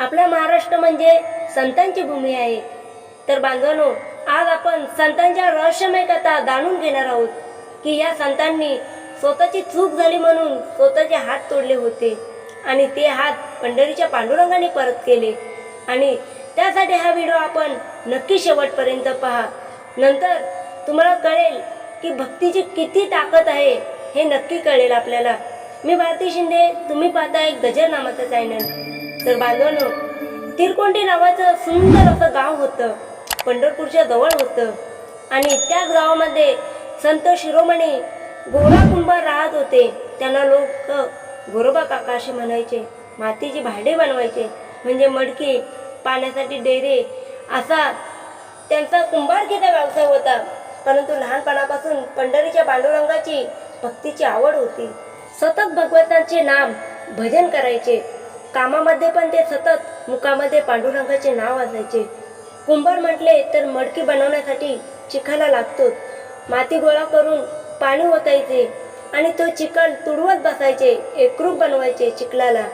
आपला महाराष्ट्र म्हणजे संतांची भूमी आहे. तर बांधवानो आज आपण संतांच्या रहस्यमय कथा जाणून घेणार आहोत की या संतांनी स्वतःची चूक झाली म्हणून स्वतःचे हात तोडले होते आणि ते हात पंढरीच्या पांडुरंगाने परत केले. आणि त्यासाठी हा व्हिडिओ आपण नक्की शेवटपर्यंत पहा. नंतर तुम्हाला कळेल की भक्तीची किती ताकद आहे हे नक्की कळेल आपल्याला. मी भारती शिंदे तुम्ही पाहता एक गजर नामाचं चॅनल तर बांधवांनो तिरकोंडी नावाचं सुंदर असं गाव होतं पंढरपूरच्या जवळ होतं. आणि त्याच गावामध्ये संत शिरोमणी गोरा कुंभार राहत होते. त्यांना लोक गोरोबा काका असे म्हणायचे मातीची भांडे बनवायचे म्हणजे मडके पाण्यासाठी डेरे असा त्यांचा कुंभारकीचा व्यवसाय होता. परंतु लहानपणापासून पंढरीच्या पांडुरंगाची भक्तीची आवड होती. सतत भगवंतांचे नाम भजन करायचे. कामामध्ये पण ते सतत मुखामध्ये पांडुरंगाचे नाव असायचे. कुंभार म्हटले तर मडकी बनवण्यासाठी चिखला लागतोच माती गोळा करून पाणी ओतायचे आणि तो चिखल तुडवत बसायचे एकरूप बनवायचे चिखलाला.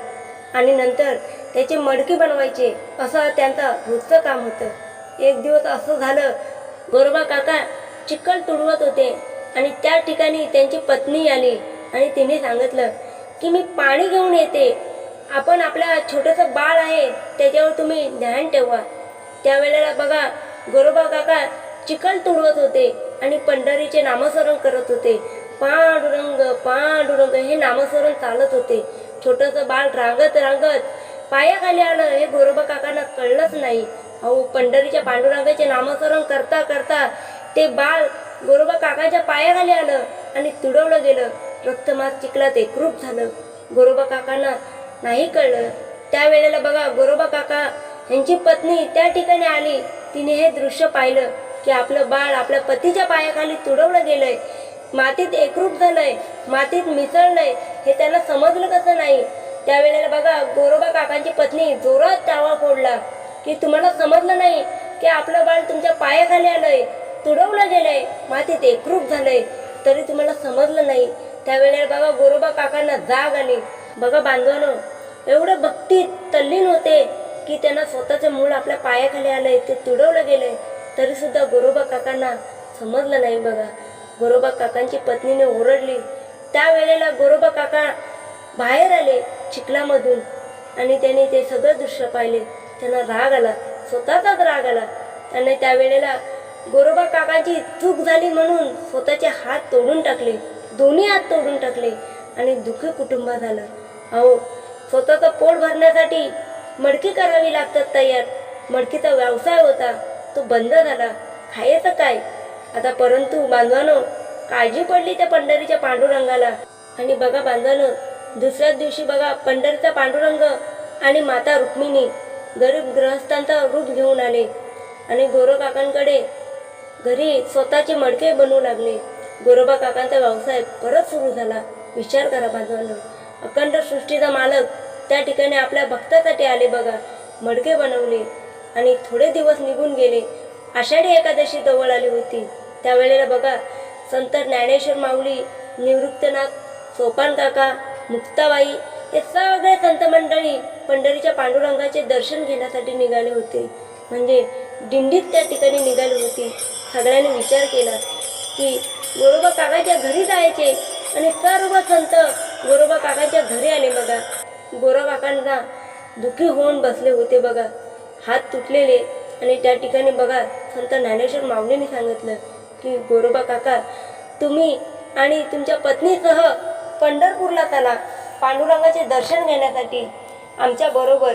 आणि नंतर त्याची मडकी बनवायचे असं त्यांचं रोजचं काम होतं. एक दिवस असं झालं गोरोबा काका चिखल तुडवत होते आणि त्या ठिकाणी त्यांची पत्नी आली आणि तिने सांगितलं की मी पाणी घेऊन येते. आपण आपल्या छोटंसं बाळ आहे त्याच्यावर तुम्ही ध्यान ठेवा. त्यावेळेला बघा गोरोबा काका चिखल तुडवत होते आणि पंढरीचे नामस्मरण करत होते. पांडुरंग पांडुरंग हे नामस्मरण चालत होते. छोटंसं बाळ रांगत रांगत पायाखाली आलं. हे गोरोबा काकांना कळलंच नाही. अहो पंढरीच्या पांडुरंगाचे नामस्मरण करता करता ते बाळ गोरोबा काकाच्या पायाखाली आलं आणि तुडवलं गेलं. रक्तमास चिखलात एकरूप झालं. गोरोबा काकांना नाही कळलं. त्यावेळेला बघा गोरोबा काका यांची पत्नी त्या ठिकाणी आली. तिने हे दृश्य पाहिलं की आपलं बाळ आपल्या पतीच्या पायाखाली तुडवलं गेलंय. मातीत एकरूप झालंय मातीत मिसळलंय हे त्यांना समजलं कसं नाही? त्यावेळेला बघा गोरोबा काकांची पत्नी जोरात टावा फोडला की तुम्हाला समजलं नाही की आपलं बाळ तुमच्या पायाखाली आलंय तुडवलं गेलंय मातीत एकरूप झालंय तरी तुम्हाला समजलं नाही. त्यावेळेला बघा गोरोबा काकांना जाग आली. बघा बांधवानं एवढं भक्तीत तल्लीन होते की त्यांना स्वतःचं मूळ आपल्या पायाखाली आलंय ते तुडवलं गेलंय. तरी सुद्धा गोरोबा काकांना समजलं नाही बघा. गोरोबा काकांची पत्नीने ओरडली. त्यावेळेला गोरोबा काका बाहेर आले चिखलामधून आणि त्यांनी ते सगळं दृश्य पाहिले. त्यांना राग आला स्वतःचाच राग आला. त्याने त्यावेळेला गोरोबा काकांची चूक झाली म्हणून स्वतःचे हात तोडून टाकले दोन्ही हात तोडून टाकले आणि दुःखी कुटुंब झालं अहो स्वतःचं पोट भरण्यासाठी मडकी करावी लागतात तयार. मडकीचा व्यवसाय होता तो बंद झाला. खायचं काय? आता परंतु बांधवानं काळजी पडली त्या पंढरीच्या पांडुरंगाला. आणि बघा बांधवानं दुसऱ्याच दिवशी बघा पंढरीचा पांडुरंग आणि माता रुक्मिणी गरीब ग्रहस्थांचा रूप घेऊन आले. आणि गोरो काकांकडे घरी स्वतःचे मडके बनवू लागले. गोरोबा काकांचा व्यवसाय परत सुरू झाला. विचार करा बांधवानं. अखंड सृष्टीचा मालक. त्या ठिकाणी आपल्या भक्तासाठी आले बघा. मडके बनवले आणि थोडे दिवस निघून गेले. आषाढी एकादशी जवळ आली होती. त्यावेळेला बघा संत ज्ञानेश्वर माऊली निवृत्तनाथ सोपान काका मुक्ताबाई हे सगळे संत मंडळी पंढरीच्या पांडुरंगाचे दर्शन घेण्यासाठी निघाले होते. म्हणजे दिंडीत त्या ठिकाणी निघाली होती. सगळ्यांनी विचार केला की गोरोबा काकाच्या घरी जायचे आणि सर्व संत गोरोबा काका गोरा काकांना दुःखी होऊन बसले होते बघा. हात तुटलेले आणि त्या ठिकाणी बघा संत ज्ञानेश्वर माऊलीने सांगितलं की गोरोबा काका तुम्ही आणि तुमच्या पत्नीसह पंढरपूरला चला पांडुरंगाचे दर्शन घेण्यासाठी. आमच्याबरोबर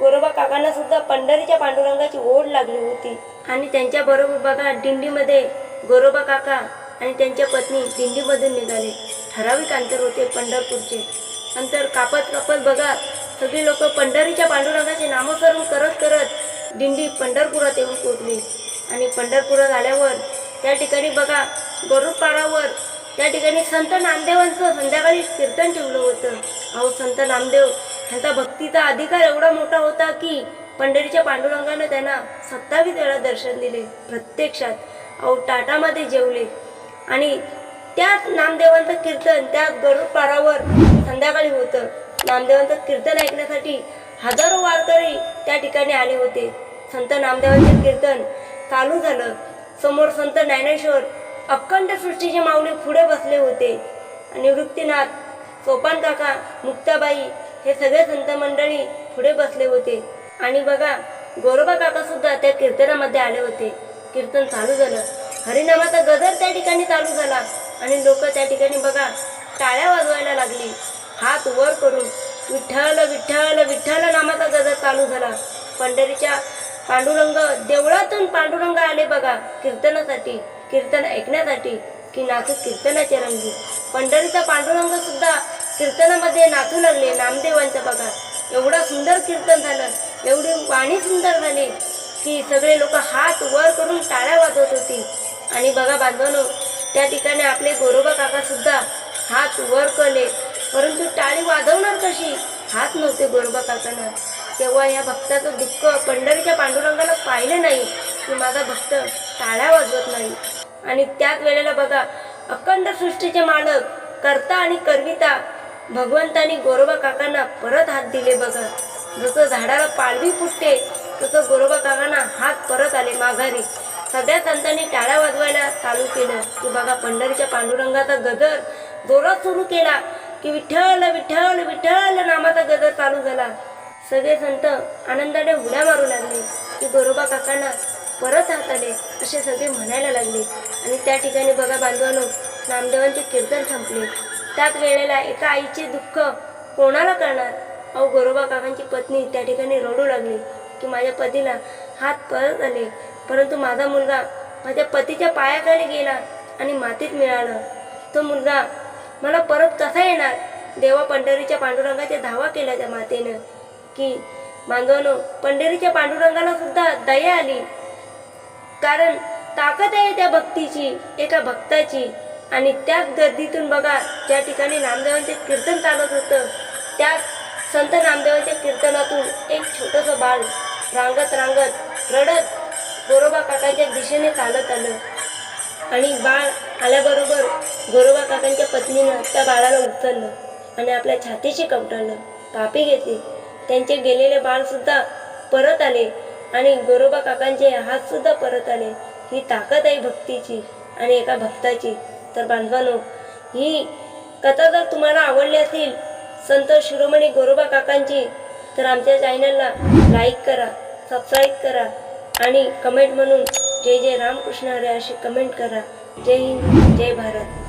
गोरोबा काकांना सुद्धा पंढरीच्या पांडुरंगाची ओढ लागली होती. आणि त्यांच्याबरोबर बघा दिंडीमध्ये गोरोबा काका आणि त्यांच्या पत्नी दिंडीमधून निघाले. ठराविक अंतर होते पंढरपूरचे. नंतर कापत कापत बघा सगळी लोक पंढरीच्या पांडुरंगाचे नामकरण करत करत दिंडी पंढरपुरात येऊन पोचली आणि पंढरपुरात आल्यावर त्या ठिकाणी बघा गरुडपाडावर त्या ठिकाणी संत नामदेवांचं संध्याकाळी कीर्तन ठेवलं होतं. अहो संत नामदेव ह्यांचा भक्तीचा अधिकार एवढा मोठा होता की पंढरीच्या पांडुरंगानं त्यांना सत्तावीस वेळा दर्शन दिले प्रत्यक्षात. अहो टाटामध्ये जेवले. आणि त्याच नामदेवांचं कीर्तन त्या गरुड पारावर संध्याकाळी होतं. नामदेवांचं कीर्तन ऐकण्यासाठी हजारो वारकरी त्या ठिकाणी आले होते. संत नामदेवांचे कीर्तन चालू झालं. समोर संत ज्ञानेश्वर अखंड सृष्टीचे माऊली पुढे बसले होते. निवृत्तीनाथ सोपान काका मुक्ताबाई हे सगळे संत मंडळी पुढे बसले होते. आणि बघा गोरोबा काका सुद्धा त्या कीर्तनामध्ये आले होते. कीर्तन चालू झालं. हरिनामाचा गजर त्या ठिकाणी चालू झाला. आणि लोक त्या ठिकाणी बघा टाळ्या वाजवायला लागली. हात वर करून विठ्ठल विठ्ठल विठ्ठल नामाचा गजर चालू झाला. पंढरीच्या पांडुरंग देवळातून पांडुरंग आले बघा कीर्तनासाठी कीर्तन ऐकण्यासाठी की नाचू कीर्तनाचे रंगी. पंढरीचा पांडुरंग सुद्धा कीर्तनामध्ये नाचू लागले नामदेवांचं बघा. एवढा सुंदर कीर्तन झालं एवढी वाणी सुंदर झाली की सगळे लोक हात वर करून टाळ्या वाजवत होती. आणि बघा बांधवनो त्या ठिकाणी आपले गोरोबा काका सुद्धा हात वर केले. परंतु टाळी वाजवणार कशी? हात नव्हते गोरोबा काकांना. तेव्हा या भक्ताचं दुःख पंढरीच्या पांडुरंगाला पाहिलं नाही. की माझा भक्त टाळ्या वाजवत नाही. आणि त्याच वेळेला बघा अखंड सृष्टीचे मालक करता आणि करविता भगवंतानी गोरोबा काकांना परत हात दिले बघा. जसं झाडाला पालवी फुटते तसं गोरोबा काकांना हात परत आले माघारी. सगळ्या संतांनी टाळ्या वाजवायला चालू केलं. की बघा पंढरीच्या पांडुरंगाचा गजर जोरात सुरू केला. की विठ्ठल विठ्ठल विठ्ठल नामाचा गजर चालू झाला. सगळे संत आनंदाने उड्या मारू लागले. की गोरोबा काकांना परत हात आले असे सगळे म्हणायला लागले. आणि त्या ठिकाणी बघा बांधवानो नामदेवांचे कीर्तन संपले. त्याच वेळेला एका आईचे दुःख कोणाला करणार अहो गोरोबा काकांची पत्नी त्या ठिकाणी रडू लागली. की माझ्या पतीला हात परत आले. परंतु माझा मुलगा माझ्या पतीच्या पायाखाली गेला आणि मातीत मिळाला. तो मुलगा मला परत कसा येणार? देवा पंढरीच्या पांडुरंगाच्या धावा केला त्या मातेनं. की बांधवानो पंढरीच्या पांडुरंगाला सुद्धा दया आली. कारण ताकद आहे त्या भक्तीची एका भक्ताची. आणि त्याच गर्दीतून बघा ज्या ठिकाणी नामदेवांचे कीर्तन चालत होतं त्याच संत नामदेवांच्या कीर्तनातून एक छोटंसं बाळ रांगत रांगत रडत गोरोबा काकांच्या दिशेने चालत आलं. आणि बाळ आल्याबरोबर गोरोबा काकांच्या पत्नीनं त्या बाळाला उचललं आणि आपल्या छातीशी कवटाळलं. पापी घेतली. त्यांचे गेलेले बाळसुद्धा परत आले आणि गोरोबा काकांचे हातसुद्धा परत आले. ही ताकद आहे भक्तीची आणि एका भक्ताची. तर बांधवानो ही कथा जर तुम्हाला आवडली असेल संत शिरोमणी गोरोबा काकांची तर आमच्या चॅनलला लाईक करा सबस्क्राईब करा. आणि कमेंट म्हणून जय जय रामकृष्ण हरे अशी कमेंट करा. जय हिंद जय भारत.